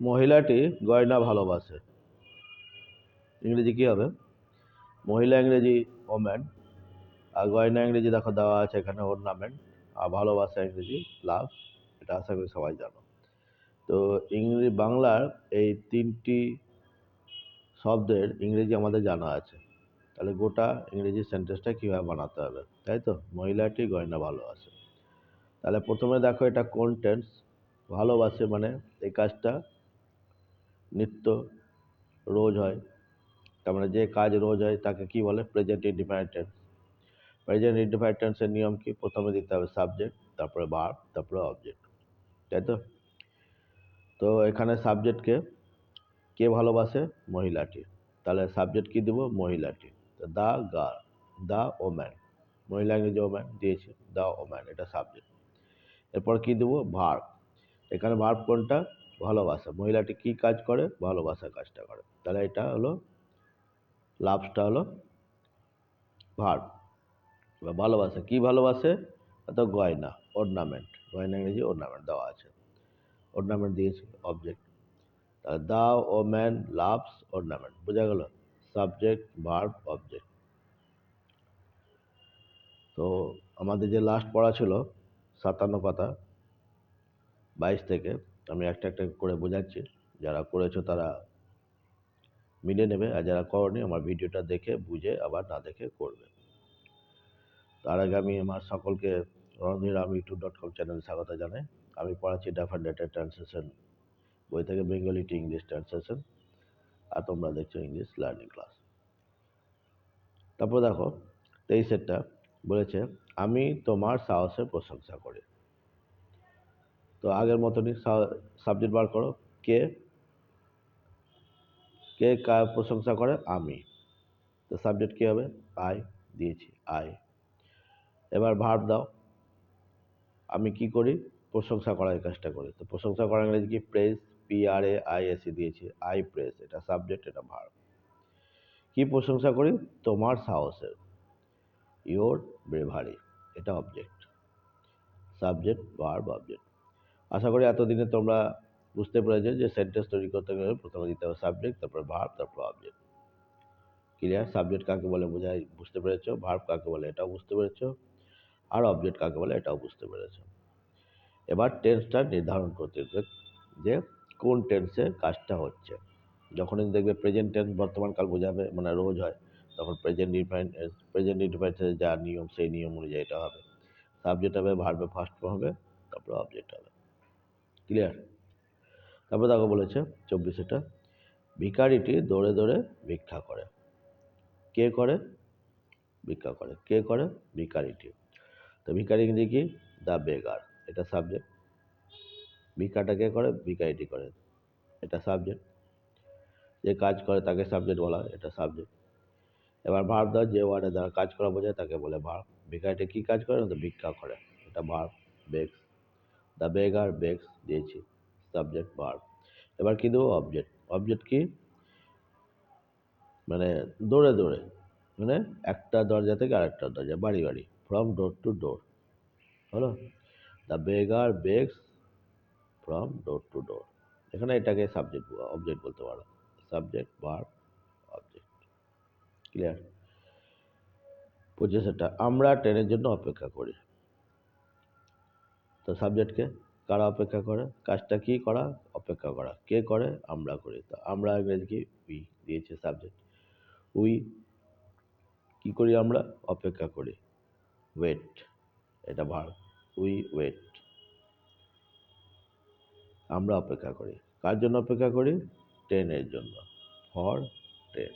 মহিলাটি গয়না ভালোবাসে। ইংরেজি কী হবে? মহিলা ইংরেজি ওম্যান আর গয়না ইংরেজি দেখো দেওয়া আছে এখানে অর্নামেন্ট আর ভালোবাসা ইংরেজি লাভ এটা আশা করি সবাই জানো। তো ইংরেজি, বাংলার এই তিনটি শব্দের ইংরেজি আমাদের জানা আছে। তাহলে গোটা ইংরেজি সেন্টেন্সটা কীভাবে বানাতে হবে? তাই তো? মহিলাটি গয়না ভালোবাসে। তাহলে প্রথমে দেখো এটা কোন ভালোবাসে মানে এই কাজটা। নিত্য রোজ হয়। তার মানে যে কাজ রোজ হয়, তাকে কি বলে? Present indifferent tense present indifferent টেন্সের নিয়ম কি? প্রথমে দিতে হবে সাবজেক্ট তারপরে ভার্ব তারপরে অবজেক্ট তাই তো? তো এখানে সাবজেক্টকে কে ভালোবাসে? মহিলাটি। তাহলে সাবজেক্ট কি দেবো? মহিলাটি। দ্য গার্ল দ্য ওম্যান মহিলা ইংরেজি ওম্যান দিয়েছি দ্য ওম্যান এটা সাবজেক্ট এরপর কি দেবো? ভার্ব এখানে ভার্ব কোনটা? ভালোবাসা। মহিলাটি কি কাজ করে? ভালোবাসা কাজটা করে। তাহলে এটা হলো লাভসটা হলো ভার্ব বা ভালোবাসা, কি ভালোবাসে? তো গয়না অর্নামেন্ট গয়না ইংরেজি অর্নামেন্ট দেওয়া আছে। অর্নামেন্ট দিয়েছে অবজেক্ট তাহলে the woman, loves ornament বোঝা গেল সাবজেক্ট ভার্ব অবজেক্ট তো আমাদের যে লাস্ট পড়া ছিল, সাতান্ন পাতা, বাইশ থেকে আমি একটা একটা করে বোঝাচ্ছি। যারা করেছ তারা মিলে নেবে আর যারা করনি আমার ভিডিওটা দেখে, বুঝে, আবার না দেখে করবে। তার আগে আমি আমার সকলকে রণধীরাম ইউটিউব ডট কম চ্যানেলে স্বাগত জানাই। আমি পড়াচ্ছি ডাফার ডেটা ট্রান্সলেশন বই থেকে বেঙ্গলি টু ইংলিশ ট্রান্সলেশন আর তোমরা দেখছ ইংলিশ লার্নিং ক্লাস তারপর দেখো, তেইশেরটা বলেছে, আমি তোমার সাহসের প্রশংসা করি। তো আগের মতনই সাবজেক্ট বার করো। কে? কে কার প্রশংসা করে? আমি। তো সাবজেক্ট কী হবে? আই দিয়েছি আই এবার ভার্ব দাও। আমি কি করি? প্রশংসা করার কাজটা করি। তো প্রশংসা করার ইংরেজি কি? Praise P R A I S E দিয়েছি। আই প্রেস এটা সাবজেক্ট এটা ভার্ব কি প্রশংসা করি? তোমার সাহসের। ইওর ব্রেভারি এটা অবজেক্ট সাবজেক্ট ভার্ব অবজেক্ট আশা করি এতদিনে তোমরা বুঝতে পেরেছ যে সেন্টেন্স তৈরি করতে গেলে প্রথমে দিতে হবে সাবজেক্ট তারপর ভার্ব তারপর অবজেক্ট ক্লিয়ার সাবজেক্ট কাকে বলে বোঝাই বুঝতে পেরেছ? ভার্ব কাকে বলে? এটাও বুঝতে পেরেছ? আর অবজেক্ট কাকে বলে? এটাও বুঝতে পেরেছ। এবার টেন্সটা নির্ধারণ করতে হবে যে কোন টেন্সে কাজটা হচ্ছে। যখনই দেখবে প্রেজেন্ট টেন্স বর্তমান কাল বোঝাবে মানে রোজ হয়, তখন প্রেজেন্ট ডিফাইন প্রেজেন্ট ইনডিফাইন্সের যা নিয়ম, সেই নিয়ম অনুযায়ী এটা হবে। সাবজেক্ট হবে ভার্বে ফার্স্ট হবে, তারপরে অবজেক্ট হবে। ক্লিয়ার তারপর দেখো বলেছে চব্বিশেটা ভিকারিটি দৌড়ে দৌড়ে ভিক্ষা করে। কে করে? ভিক্ষা করে। কে করে? ভিকারিটি তো ভিকারি ইংরেজি কি? The beggar. এটা সাবজেক্ট ভিক্ষাটা কে করে? ভিকারিটি করে। এটা সাবজেক্ট যে কাজ করে তাকে সাবজেক্ট বলা হয়, এটা সাবজেক্ট এবার ভার্ব দাও যে ওয়ার্ডে দ্বারা কাজ করা বোঝায় তাকে বলে ভার্ব ভিকারিটি কী কাজ করে? না তো ভিক্ষা করে। এটা ভার্ব বেক্স দ্য বেগার বেক্স দিয়েছি সাবজেক্ট ভার্ব এবার কী দেবো? অবজেক্ট অবজেক্ট কি? মানে দৌড়ে দৌড়ে। মানে একটা দরজা থেকে আরেকটা দরজা, বাড়ি বাড়ি। ফ্রম ডোর টু ডোর হলো? The beggar begs from door to door এখানে এটাকে সাবজেক্ট অবজেক্ট বলতে পারো। সাবজেক্ট ভার্ব অবজেক্ট ক্লিয়ার পঁচিশেরটা আমরা ট্রেনের জন্য অপেক্ষা করি। তো সাবজেক্টকে কারা অপেক্ষা করে? কাজটা কি করা? অপেক্ষা করা। কে করে? আমরা করি। তো আমরা ইংরেজি কি উই দিয়েছে সাবজেক্ট উই কি করি আমরা? অপেক্ষা করি। ওয়েট এটা ভার। উই ওয়েট আমরা অপেক্ষা করি। কার জন্য অপেক্ষা করি? ট্রেনের জন্য। For train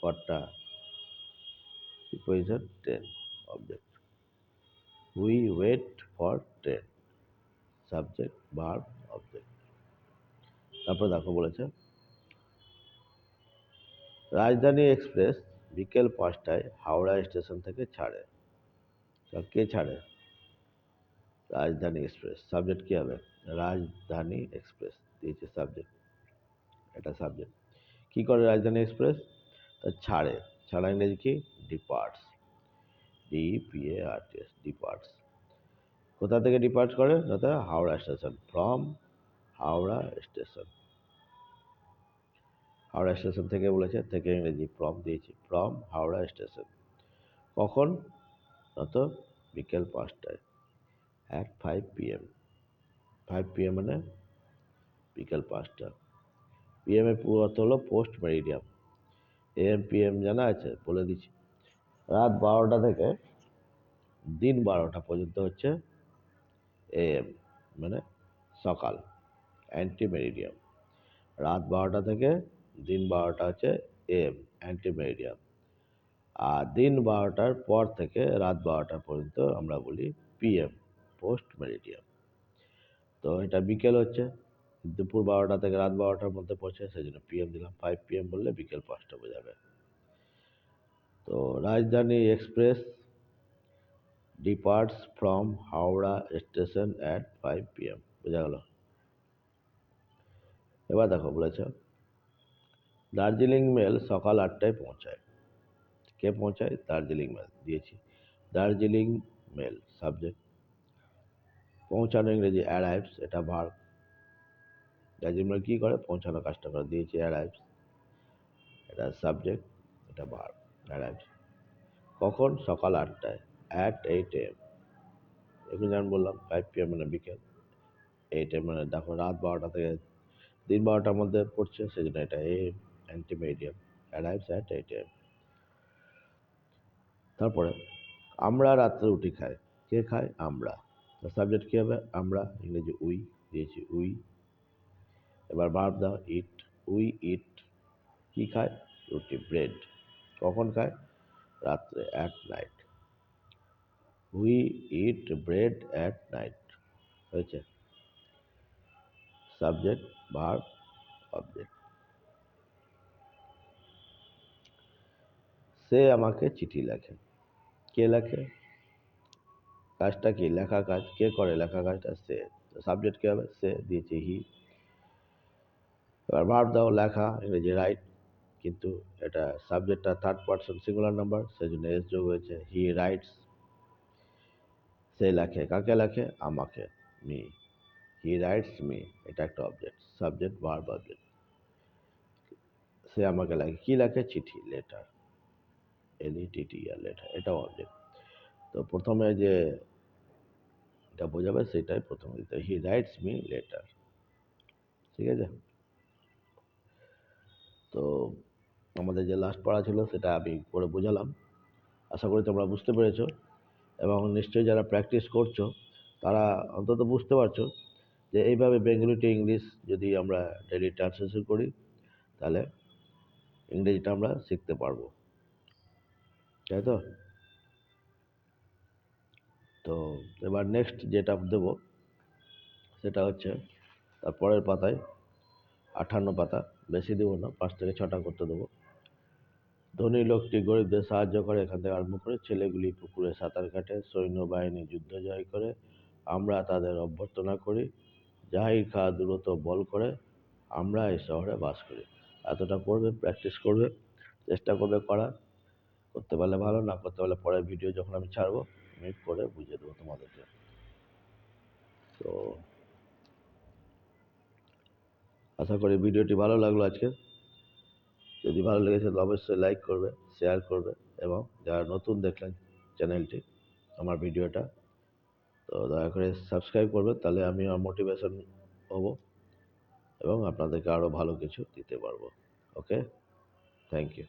ফরটা position train object we wait for train subject verb object তারপর দেখো বলেছে, রাজধানী এক্সপ্রেস বিকেল পাঁচটায় হাওড়া স্টেশন থেকে ছাড়ে। কে ছাড়ে? রাজধানী এক্সপ্রেস সাবজেক্ট কী হবে? রাজধানী এক্সপ্রেস দিয়েছে সাবজেক্ট এটা সাবজেক্ট কী করে রাজধানী এক্সপ্রেস তা ছাড়ে। ছাড়া ইংরেজি কি? Departs D P A R T S departs কোথা থেকে ডিপার্ট করে? যাতে Howrah station from Howrah station Howrah station থেকে বলেছে, থেকে ইংরেজি ফ্রম দিয়েছি ফ্রম হাওড়া স্টেশন কখন? অত বিকেল পাঁচটায় at five PM five PM মানে বিকেল পাঁচটা। পিএম এর পুরো অর্থ হলো পোস্ট মেরিডিয়াম এএম পিএম জানা আছে? বলে দিচ্ছি। রাত বারোটা থেকে দিন বারোটা পর্যন্ত হচ্ছে এএম মানে সকাল অ্যান্টি মেরিডিয়াম রাত বারোটা থেকে দিন বারোটা হচ্ছে এম অ্যান্টি মেরিডিয়াম আর দিন বারোটার পর থেকে রাত বারোটা পর্যন্ত আমরা বলি পিএম পোস্ট মেরিডিয়াম তো এটা বিকেল হচ্ছে, দুপুর বারোটা থেকে রাত বারোটার মধ্যে পৌঁছে সেই জন্য পিএম দিলাম। ফাইভ পিএম বললে বিকেল পাঁচটা বোঝাবে। তো Rajdhani express departs from Howrah station at five PM বোঝা গেল? এবার দেখো বলেছে, দার্জিলিং মেল সকাল আটটায় পৌঁছায়। কে পৌঁছায়? দার্জিলিং মেল দিয়েছি। দার্জিলিং মেল সাবজেক্ট পৌঁছানো ইংরেজি অ্যারাইভস এটা ভার্ব দার্জিলিং মেল কী করে? পৌঁছানো কাজটা করে দিয়েছি অ্যারাইভস এটা সাবজেক্ট এটা ভার্ব অ্যারাইভস কখন? সকাল আটটায়। অ্যাট এইট এম এখন যেমন বললাম ফাইভ পিএম মানে বিকেল এইট এম মানে দেখো রাত বারোটা থেকে দিন বারোটার মধ্যে পড়ছে সেই জন্য এটা AM ante meridiem arrives at eight AM তারপরে আমরা রাত্রে রুটি খাই, কে খায়? আমরা। সাবজেক্ট কী হবে? আমরা, ইংরেজি উই, দিয়েছি উই। এবার ভার্ব দাও ইট উই ইট কী খায়? রুটি ব্রেড কখন খায়? রাত্রে at night we eat bread at night হয়েছে সাবজেক্ট ভার্ব অবজেক্ট সে আমাকে চিঠি লেখে। কে লেখে? কাজটা কি? লেখা কাজ। কে করে লেখা কাজটা? সে। সাবজেক্ট কী হবে? সে দিয়েছে হি এবার ভার্ব দাও, লেখা, ইংরেজি রাইট কিন্তু এটা সাবজেক্টটা থার্ড পার্সন সিঙ্গুলার নাম্বার সেই জন্য এস যোগ হয়েছে। হি রাইটস সে লেখে, কাকে লেখে? আমাকে মি হি রাইটস মি এটা একটা অবজেক্ট সাবজেক্ট ভার্ব অবজেক্ট সে আমাকে লেখে, কী লেখে? চিঠি letter L E T T R letter এটাও অবজেক্ট তো প্রথমে যে এটা বোঝাবে সেটাই প্রথমে দিতে হি রাইটস মি লেটার ঠিক আছে? তো আমাদের যে লাস্ট পড়া ছিল সেটা আমি করে বোঝালাম। আশা করি তোমরা বুঝতে পেরেছ। এবং নিশ্চয়ই যারা প্র্যাকটিস করছ, তারা অন্তত বুঝতে পারছ যে এইভাবে বেঙ্গলি টু ইংলিশ যদি আমরা ডেলি ট্রান্সলেশন করি, তাহলে ইংরেজিটা আমরা শিখতে পারব। তাই তো? তো এবার নেক্সট যেটা দেবো, সেটা হচ্ছে তার পরের পাতায় আঠান্ন পাতা, বেশি দেবো না, পাঁচ থেকে ছটা করতে দেবো। ধনী লোকটি গরিবদের সাহায্য করে এখান থেকে আরম্ভ করে ছেলেগুলি পুকুরে সাঁতার কাটে, সৈন্যবাহিনী যুদ্ধ জয় করে, আমরা তাদের অভ্যর্থনা করি জাহির খা দ্রুত বল করে, আমরা এই শহরে বাস করি। এতটা পড়বে প্র্যাকটিস করবে, চেষ্টা করবে করা করতে পারলে ভালো, না করতে পারলে পরের ভিডিও যখন আমি ছাড়বো, আমি করে বুঝিয়ে দেবো তোমাদেরকে। তো, আশা করি ভিডিওটি ভালো লাগল আজকে। যদি ভালো লেগেছে তো অবশ্যই লাইক করবে শেয়ার করবে এবং যারা নতুন দেখলেন চ্যানেলটি আমার ভিডিওটা তো দয়া করে সাবস্ক্রাইব করবে, তাহলে আমি আমার মোটিভেশন হব এবং আপনাদেরকে আরও ভালো কিছু দিতে পারব। Okay thank you